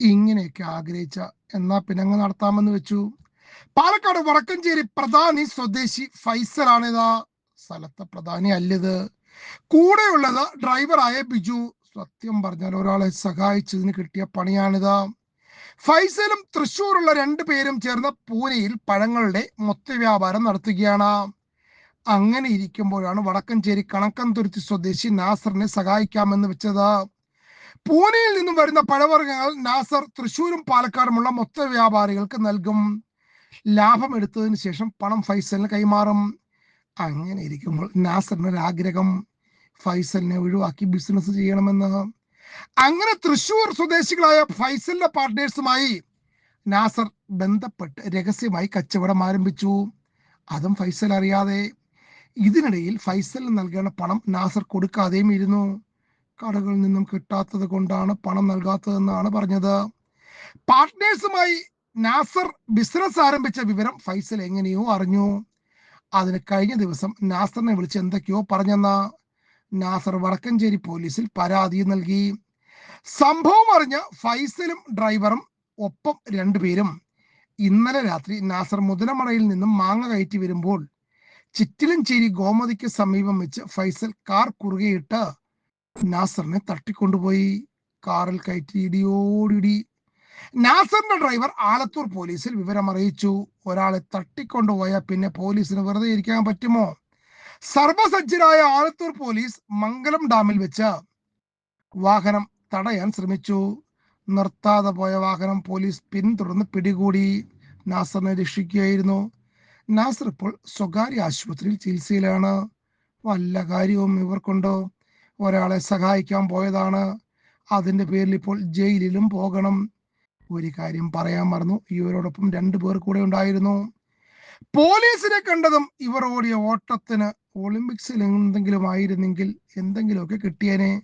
ഇങ്ങനെയൊക്കെ ആഗ്രഹിച്ച എന്നാ പിന്നെ അങ്ങ് നടത്താമെന്ന് വെച്ചു. പാലക്കാട് വടക്കഞ്ചേരി പ്രധാനി സ്വദേശി ഫൈസലാണിത് സ്ഥലത്തെ പ്രധാനി അല്ലത്. കൂടെയുള്ളത് ഡ്രൈവറായ ബിജു. സത്യം പറഞ്ഞാൽ ഒരാളെ സഹായിച്ചതിന് കിട്ടിയ പണിയാണിതാ. ഫൈസലും തൃശ്ശൂരുള്ള രണ്ടു പേരും ചേർന്ന് പൂനെയിൽ പഴങ്ങളുടെ മൊത്ത വ്യാപാരം നടത്തുകയാണ്. അങ്ങനെ ഇരിക്കുമ്പോഴാണ് വടക്കഞ്ചേരി കണക്കംതുരുത്തി സ്വദേശി നാസറിനെ സഹായിക്കാമെന്ന് വെച്ചത്. പൂനെയിൽ നിന്നും വരുന്ന പഴവർഗങ്ങൾ നാസർ തൃശ്ശൂരും പാലക്കാടുമുള്ള മൊത്ത വ്യാപാരികൾക്ക് നൽകും. ലാഭം എടുത്തതിന് ശേഷം പണം ഫൈസലിന് കൈമാറും. അങ്ങനെ ഇരിക്കുമ്പോൾ നാസറിന് ഒരു ആഗ്രഹം. ഫൈസലിനെ ഒഴിവാക്കി ബിസിനസ് ചെയ്യണമെന്ന്. അങ്ങനെ തൃശ്ശൂർ സ്വദേശികളായ ഫൈസലിന്റെ പാർട്ട്നേഴ്സുമായി നാസർ ബന്ധപ്പെട്ട് രഹസ്യമായി കച്ചവടം ആരംഭിച്ചു. അതും ഫൈസൽ അറിയാതെ. ഇതിനിടയിൽ ഫൈസലിന് നൽകേണ്ട പണം നാസർ കൊടുക്കാതെയും ഇരുന്നു. കടകളിൽ നിന്നും കിട്ടാത്തത് കൊണ്ടാണ് പണം നൽകാത്തതെന്നാണ് പറഞ്ഞത്. പാർട്ട്നേഴ്സുമായി നാസർ ബിസിനസ് ആരംഭിച്ച വിവരം ഫൈസൽ എങ്ങനെയോ അറിഞ്ഞു. അതിന് കഴിഞ്ഞ ദിവസം നാസറിനെ വിളിച്ച് എന്തൊക്കെയോ പറഞ്ഞെന്ന നാസർ വടക്കഞ്ചേരി പോലീസിൽ പരാതി നൽകി. സംഭവം അറിഞ്ഞ ഫൈസലും ഡ്രൈവറും ഒപ്പം രണ്ടുപേരും ഇന്നലെ രാത്രി നാസർ മുതലമടയിൽ നിന്നും മാങ്ങ കയറ്റി വരുമ്പോൾ ചിറ്റിലഞ്ചേരി ഗോമതിക്ക് സമീപം വെച്ച് ഫൈസൽ കാർ കുറുകെയിട്ട് നാസറിനെ തട്ടിക്കൊണ്ടുപോയി കാറിൽ കയറ്റി ഇടിയോടിടി. നാസറിന്റെ ഡ്രൈവർ ആലത്തൂർ പോലീസിൽ വിവരം അറിയിച്ചു ഒരാളെ തട്ടിക്കൊണ്ടുപോയാൽ പിന്നെ പോലീസിന് വെറുതെ ഇരിക്കാൻ പറ്റുമോ? സർവസജ്ജരായ ആലത്തൂർ പോലീസ് മംഗലം ഡാമിൽ വെച്ച് വാഹനം തടയാൻ ശ്രമിച്ചു. നിർത്താതെ പോയ വാഹനം പോലീസ് പിന്തുടർന്ന് പിടികൂടി. നാസറിനെ രക്ഷിക്കുകയായിരുന്നു. നാസർ ഇപ്പോൾ സ്വകാര്യ ആശുപത്രിയിൽ ചികിത്സയിലാണ്. വല്ല കാര്യവും ഇവർക്കുണ്ടോ? ഒരാളെ സഹായിക്കാൻ പോയതാണ്. അതിന്റെ പേരിൽ ഇപ്പോൾ ജയിലിലും പോകണം. ഒരു കാര്യം പറയാൻ മറന്നു. ഇവരോടൊപ്പം രണ്ടു പേർ കൂടെ ഉണ്ടായിരുന്നു. പോലീസിനെ കണ്ടതും ഇവർ ഓടിയ ഓട്ടത്തിന് ഒളിമ്പിക്സിൽ എന്തെങ്കിലും ആയിരുന്നെങ്കിൽ എന്തെങ്കിലുമൊക്കെ കിട്ടിയേനെ.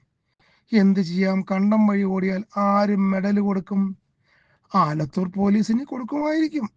എന്ത് ചെയ്യാം? കണ്ടം വഴി ഓടിയാൽ ആരും മെഡൽ കൊടുക്കും. ആലത്തൂർ പോലീസിന് കൊടുക്കുമായിരിക്കും.